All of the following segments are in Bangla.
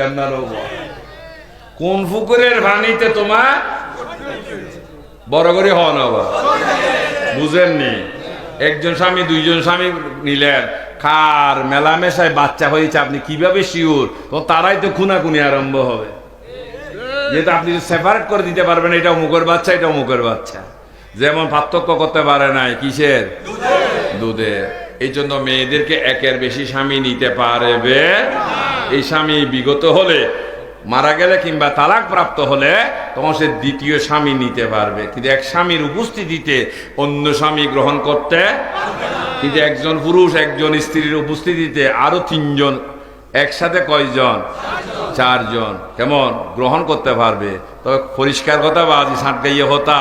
না। কোন পুকুরের পানিতে তোমার বড় করে হন আবার বুঝেননি? একজন স্বামী, দুইজন স্বামী নিলেন। খার মেলামেশায় বাচ্চা হয়েছে আপনি কীভাবে শিওর? তো তারাই তো খুনাখুনি আরম্ভ হবে। যেহেতু আপনি সেপারেট করে দিতে পারবেন, এটা অমুকের বাচ্চা, এটা অমুকের বাচ্চা। যেমন পার্থক্য করতে পারে নাই, কিসের? দুধের। এই জন্য মেয়েদেরকে একের বেশি স্বামী নিতে পারবে এই স্বামী বিগত হলে, মারা গেলে কিংবা তালাক প্রাপ্ত হলে তখন সে দ্বিতীয় স্বামী নিতে পারবে। কিন্তু এক স্বামীর উপস্থিতিতে অন্য স্বামী গ্রহণ করতে কিন্তু একজন পুরুষ, একজন স্ত্রীর উপস্থিতিতে আরও তিনজন, একসাথে কয়জন? চারজন। কেমন? গ্রহণ করতে পারবে। তবে পরিষ্কার কথা বাজি সাঁট গাইয়ে হতা।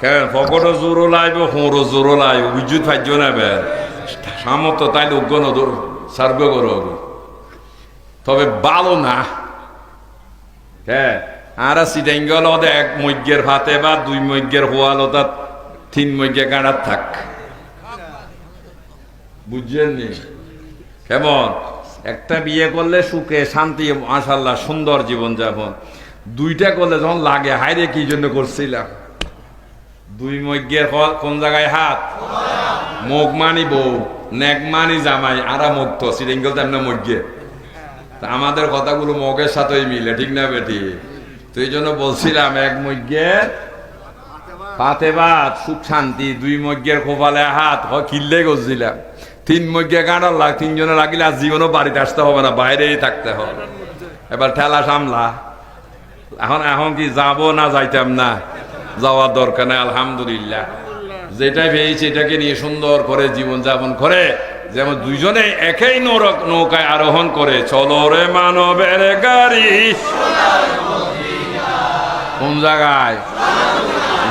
কেন? ফকটও জোরও লাইব হোঁড়ও জোরও লাইব। বিদ্যুৎ ফাইজ নেবে সামর্থ্য তাইলে উগ্ন সার্ভ করো তবে ভালো না। হ্যাঁ আর সিটাইঙ্গল এক মৈগ্যের ভাতে বা দুই মৈগ্যের হোয়াল তার তিন মৈগ্যে গাড়ার থাক। বুঝছেন নি? কেমন? একটা বিয়ে করলে সুখে, শান্তি, মাশাল্লাহ, সুন্দর জীবন যাপন। দুইটা করলে যখন লাগে হাইরে কি জন্য করছিলাম? দুই ফল কোন জায়গায় হাত? মুখ মানি বউ, নেক মানি জামাই, আরা মুক্ত সিরিঙ্গল তেমন মজ্ঞে তা আমাদের কথাগুলো মগের সাথেই মিলে, ঠিক না বেটি? তো এই জন্য বলছিলাম, এক মজ্ঞের পাতে ভাত সুখ, শান্তি, দুই মজ্ঞের কোপালে হাত কিনলে করছিলাম তিন মজ্ঞে কাঁটার লাগ, তিনজনে লাগিলে আর জীবনও বাড়িতে আসতে হবে না, বাইরেই থাকতে হবে। এবার ঠেলা সামলা। এখন এখন কি যাব না যাইতাম না? যাওয়ার দরকার নেই, আলহামদুলিল্লাহ। যেটাই পেয়েছি এটাকে নিয়ে সুন্দর করে জীবন যাপন করে যেমন দুইজনে একই নৌরক নৌকায় আরোহণ করে, চলো রে মানবের গাড়ি। কোন জায়গায়?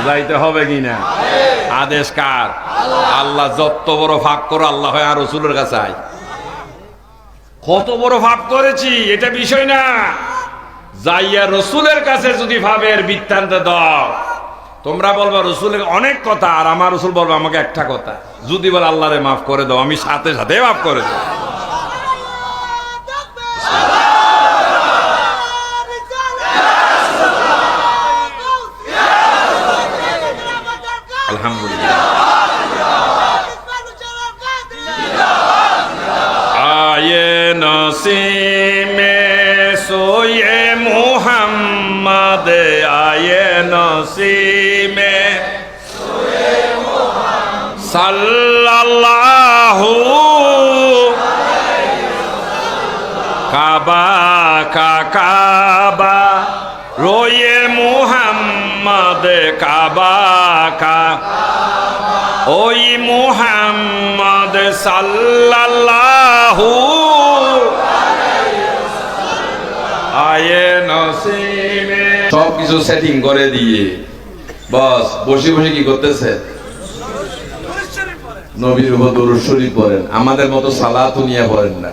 যাইতে হবে কিনা আদেশ কার? আল্লাহ যত বড় ভাগ করো আল্লাহ হয় আর রসুলের কাছে কত বড় ভাব করেছি, এটা বিষয় না। যাইয়া রসুলের কাছে যদি ভাবের বৃত্তান্ত দাও। তোমরা বলবা রসুলের অনেক কথা। আর আমার রসুল বলব, আমাকে একটা কথা। যদি বলে, আল্লাহরে মাফ করে দাও, আমি সাথে সাথে মাফ করে দেবো। কাবা কাবা রোয়ে মোহাম্মদ কাবা ওই মোহাম্মদ সাল্লাল্লাহু আয়ে নসিমে সব কিছু সেটিং করে দিয়ে। বস, বসে বসে কি করতেছে? নবীর উপর দরুদ শরীফ পড়েন। আমাদের মতো সালাতু নিয়ে পড়েন না।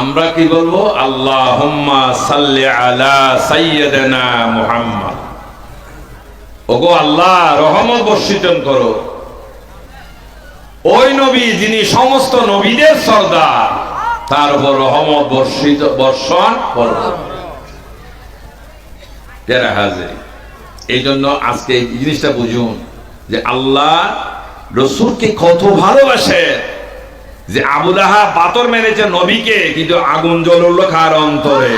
আমরা কি বলব? আল্লাহ মুহাম্মদ। ওগো আল্লাহ রহমত বর্ষিতন করো। ওই নবী যিনি সমস্ত নবীদের সর্দার, তার উপর রহমত বর্ষিত, বর্ষণ করো। এই জন্য আজকে এই জিনিসটা বুঝুন যে আল্লাহ রসুলকে কত ভালোবাসে যে আবুল আহা পাথর মেরেছে নবীকে, কিন্তু আগুন জ্বলল খার অন্তরে?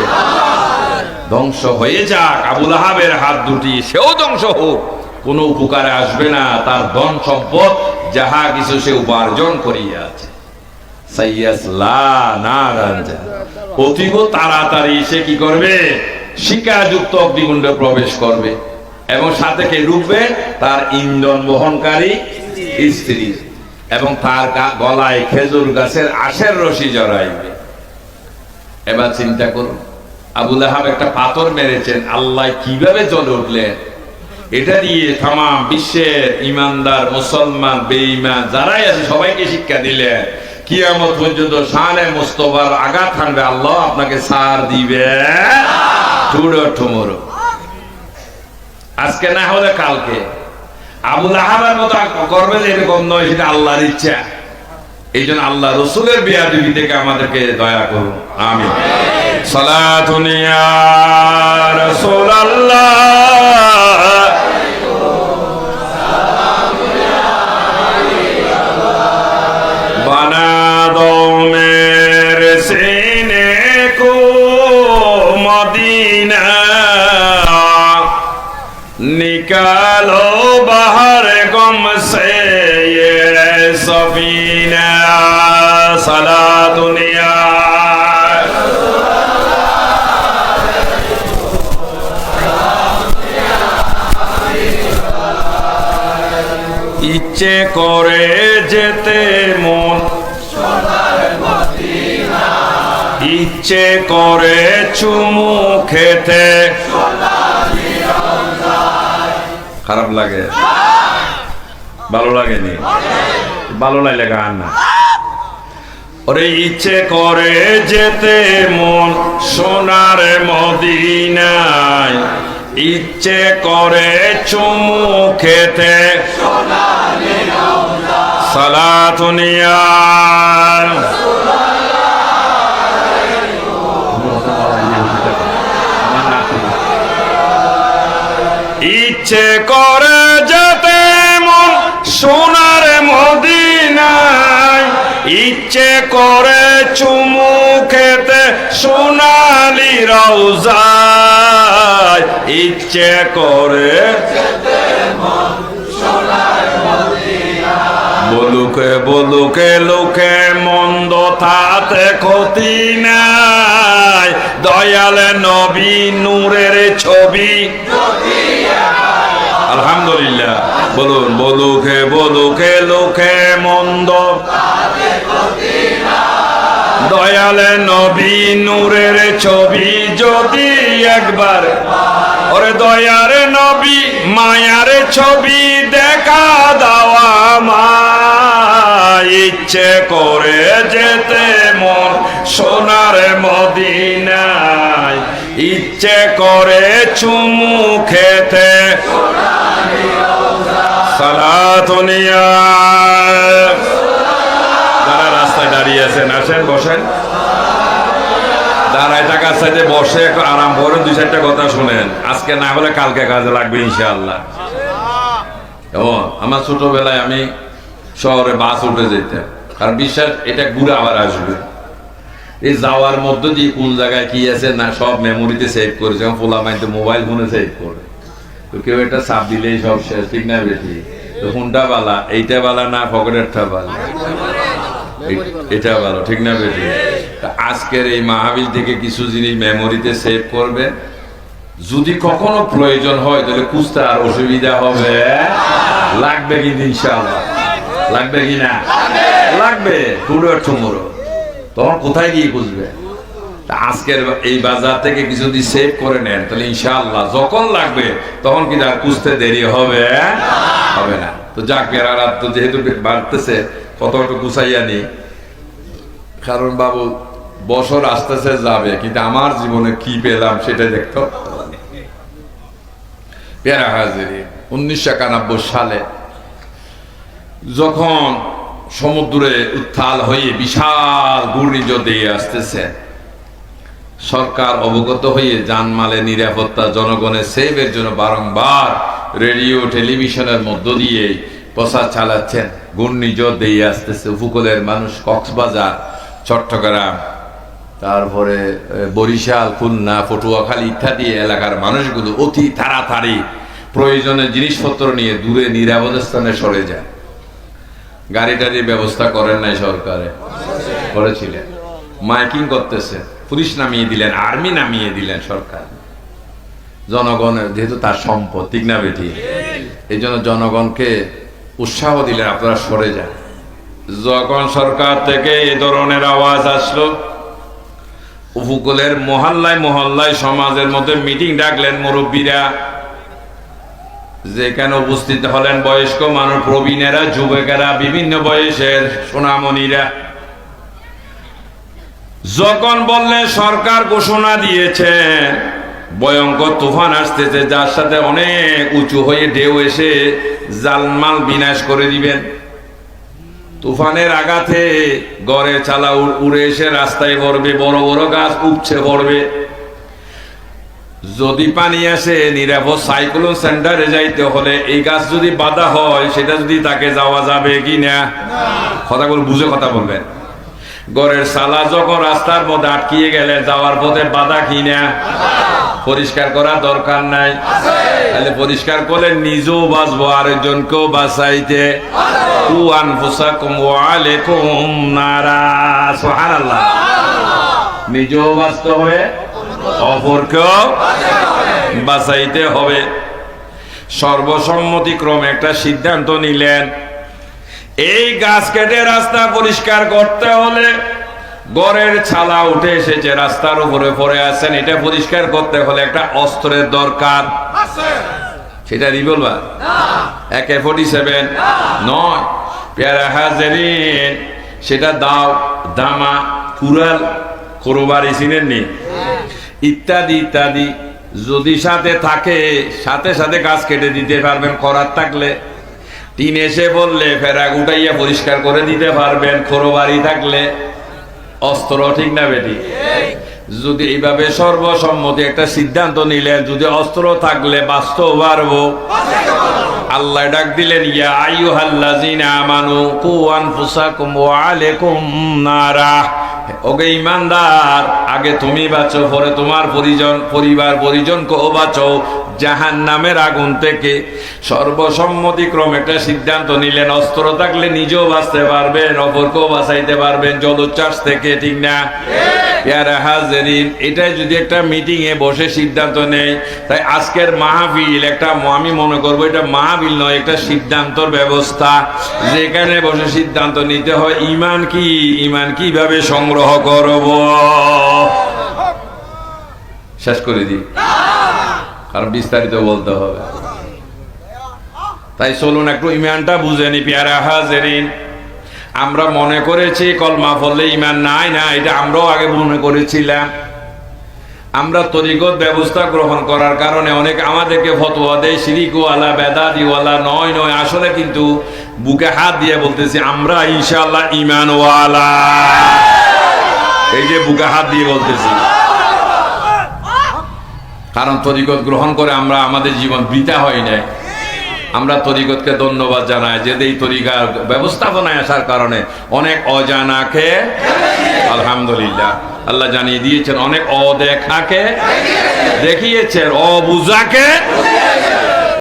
ধ্বংস হয়ে যাক আবুল আহাবের হাত দুটি, সেও ধ্বংস হোক, কোনো উপকারে আসবে না, তার ধন সম্পদ যাহা কিছু সে উপার্জন করিয়াছে। তাড়াতাড়ি সে কি করবে? শিকাযুক্ত অগ্নিকুণ্ডে প্রবেশ করবে এবং সাথে কে ডুববে তার ইন্ধন বহনকারী স্ত্রী। এবং তার গলায় খেজুর গাছের আশের রশি জড়াইবে। এবার চিন্তা করুন আবুল আহাব একটা পাথর মেরেছেন আল্লাহ কীভাবে জ্বলে উঠলেন? এটা দিয়ে তাম বিশ্বের ইমানদার মুসলমান বেঈমান যারাই আছে সবাইকে শিক্ষা দিলেন কিয়ামত পর্যন্ত শানে মুস্তফার আঘাত হানবে আল্লাহ আপনাকে সার দিবে। টুডো আজকে না হলে কালকে। আবুল আহাবের মতো করবে যে এরকম নয় সেটা আল্লাহর ইচ্ছা এই জন্য আল্লাহ রসুলের বিয়াদিবি থেকে আমাদেরকে দয়া করুন আমি সালাতুনিয়া রাসূলুল্লাহ बना दो मेरे सीने को मदीना निकालो صفينا صلاة يا ইচ্ছে করে যেতে মন। ইচ্ছে করে চুমু খেতে। খারাপ লাগে। ভালো লাগেনি। ভালো লাগলে গান না। ওরে ইচ্ছে করে যেতে মন সোনার মদিনায়। ইচ্ছে করে চুমু খেতে সালাতুনিয়া ইচ্ছে করে যেতে মন সোনার ইচ্ছে করে চুমু খেতে সোনালি রওজায়। ইচ্ছে করে বলুকে বলুকে লোকে মন্দ তাতে ক্ষতি নাই। দয়ালে নবী নূরের ছবি। আলহামদুলিল্লাহ। বলুন, বলুকে বলুকে লোকে মন্দ দয়ালে নবী নূরের ছবি যদি একবার। ওরে দয়ার নবী, মায়ার ছবি দেখা দেওয়া মা ইচ্ছে করে যেতে মন সোনার মদিনায়। ইচ্ছে করে চুমু খেতে। সালাতুনিয়া দাঁড়িয়ে আছেন, আসেন, বসেন। দাঁড়ায় টাকার সাথে বসে আরাম করেন, দুই চারটা কথা শুনেন। আজকে না হলে কালকে কাজে লাগবে ইনশাআল্লাহ। ও, আমার ছোটবেলায় আমি শহরে বাস উঠে যেতাম কারণ বিশ্বাস, এটা ঘুরে আবার আসবে। এই যাওয়ার মধ্যে দিয়ে কোন জায়গায় কি আছে না, সব মেমোরিতে সেভ করেছে। যেমন পোলা মাইতে মোবাইল ফোনে সেভ করে। তো কেউ একটা চাপ দিলেই সব শেষ, ঠিক না বেশি তো কোনটা বালা? এইটা বালা না পকেটেরটা বালা? এটা ভালো ঠিক না বেশি আজকের এই মাহাবীর থেকে কিছু জিনিস মেমোরিতে সেভ করবে। যদি কখনো প্রয়োজন হয় তাহলে আর অসুবিধা হবে। লাগবে কি ইনশাআল্লাহ? লাগবে কি না? লাগবে। টুডো টুমোরো তখন কোথায় গিয়ে খুঁজবে? আজকের এই বাজার থেকে কিছু যদি সেভ করে নেন তাহলে ইনশাল্লাহ যখন লাগবে তখন কিন্তু আর খুঁজতে দেরি হবে হবে না। তো যাক রাত তো যেহেতু বাড়তেছে কত একটু গুছাইয়া নি কারণ বাবু, বছর আসতেছে যাবে, কিন্তু আমার জীবনে কি পেলাম সেটা দেখতে। পেয়ারা হাজিরি, উনিশশো একানব্বই সালে যখন সমুদ্রে উত্থাল হয়ে বিশাল ঘূর্ণিঝড় আসতেছে, সরকার অবগত হয়ে জানমালের নিরাপত্তা জনগণের সেভের জন্য বারংবার রেডিও, টেলিভিশনের মধ্য দিয়ে প্রচার চালাচ্ছেন। ঘূর্ণিঝড় দিয়ে আসতেছে। উপকূলের মানুষ কক্সবাজার, চট্টগ্রাম, তারপরে বরিশাল, খুলনা, পটুয়াখালী ইত্যাদি এলাকার মানুষগুলো অতি তাড়াতাড়ি প্রয়োজনীয় জিনিসপত্র নিয়ে দূরে, নিরাপদ স্থানে সরে যায়। গাড়ি টাড়ির ব্যবস্থা করেন নাই সরকারে। করেছিলেন। মাইকিং করতেছে। পুলিশ নামিয়ে দিলেন, আর্মি নামিয়ে দিলেন সরকার। জনগণের, যেহেতু তার সম্পদ ঠিক না বেটি। এই জন্য জনগণকে উৎসাহ দিলেন, আপনারা সরে যান। যখন সরকার থেকে এই ধরনের আওয়াজ আসলো, উপকূলের মহল্লায় মহল্লায় সমাজের মধ্যে মিটিং ডাকলেন মুরব্বীরা যেখানে উপস্থিত হলেন বয়স্ক মানুষ, প্রবীণেরা, যুবকেরা, বিভিন্ন বয়সের সোনামণিরা। যখন বললেন, সরকার ঘোষণা দিয়েছে ভয়ঙ্কর তুফান আসতেছে, যার সাথে অনেক উঁচু হয়ে ঢেউ এসে জালমাল বিনাশ করে দিবেন। তুফানের আঘাতে গড়ে চালা উড়ে এসে রাস্তায় পড়বে বড় বড় গাছ উপছে পড়বে। যদি পানি আসে, নিরাপদ সাইক্লোন সেন্টারে যাইতে হলে এই গাছ যদি বাধা হয়, সেটা যদি তাকে যাওয়া যাবে কি না? কথা বল, বুঝে কথা বলবেন। গড়ের সালা যখন রাস্তার পথে আটকিয়ে গেলে, যাওয়ার পথে বাধা কি না? পরিষ্কার করা দরকার নাই। তাহলে পরিষ্কার করলে নিজেও বাঁচবো, আরেকজনকেও বাঁচাইতে। আলাইকুম নারা। নিজেও বাঁচতে হবে, অপরকেও হবে। সর্বসম্মতিক্রমে একটা সিদ্ধান্ত নিলেন। এই গাছ কেটে রাস্তা পরিষ্কার করতে হলে গড়ের ছালা উঠে এসেছে রাস্তার উপরে পড়ে আছেন। এটা পরিষ্কার করতে হলে একটা অস্ত্রের দরকার। সেটা রিভলভার একে ফোর্টি সেভেন নয়। পেয়ারা হাজারিন সেটা দাও দামা কুড়াল খোরবারি চিনেননি ইত্যাদি ইত্যাদি। যদি সাথে থাকে সাথে সাথে গাছ কেটে দিতে পারবেন করার থাকলে। টিন এসে বললে ফেরা গুটাইয়া পরিষ্কার করে দিতে পারবেন খোরবারি থাকলে। অস্ত্র ঠিক না বেটি? যদি এইভাবে সর্বসম্মতি একটা সিদ্ধান্ত নিলেন, যদি অস্ত্র থাকলে বাস্তব পারব। আল্লাহ ডাক দিলেন, ইয়া আইয়ুহাল্লাযিনা আমানু কু আনফুসাকুম ওয়া আলাইকুম নারা। ওকে ইমানদার আগে তুমি বাঁচো পরে তোমার পরিজন পরিবার পরিজনকেও বাঁচো। জাহান নামের আগুন থেকে সর্বসম্মতিক্রমে একটা সিদ্ধান্ত নিলেন। অস্ত্র থাকলে নিজেও বাঁচতে পারবেন অপরকেও বাঁচাইতে পারবেন। জলোচ্ছ্বাস থেকে ঠিক না? পেয়ারা হাজারিন এটাই যদি একটা মিটিং এ বসে সিদ্ধান্ত নেই তাই আজকের মাহফিল একটা আমি মনে করব এটা মাহফিল নয় একটা সিদ্ধান্তর ব্যবস্থা। যেখানে বসে সিদ্ধান্ত নিতে হয় ইমান কি? ইমান কীভাবে সংগ্রহ করব। শেষ করে দিই। কারণ বিস্তারিত বলতে হবে। তাই চলুন একটু ইমানটা বুঝে নি, পেয়ারা হাজারিন। আমরা মনে করেছি কলমা পড়লে ইমান নাই, না, এটা আমরাও আগে মনে করেছিলাম। আমরা তরিকত ব্যবস্থা গ্রহণ করার কারণে অনেক আমাদেরকে ফতোয়া দেয় সিরিকওয়ালা বেদাদিওয়ালা, নয় নয়, আসলে কিন্তু বুকে হাত দিয়ে বলতেছি, আমরা ইনশাল্লাহ ইমানওয়ালা। এই যে বুকে হাত দিয়ে বলতেছি। কারণ তরিকত গ্রহণ করে আমরা আমাদের জীবন বৃথা হয় নাই। আমরা তরিকতকে ধন্যবাদ জানাই যে এই তরিকার ব্যবস্থাপনায় আসার কারণে অনেক অজানাকে আলহামদুলিল্লাহ। আল্লাহ জানিয়ে দিয়েছেন, অনেক অদেখাকে দেখিয়েছেন অবুজাকে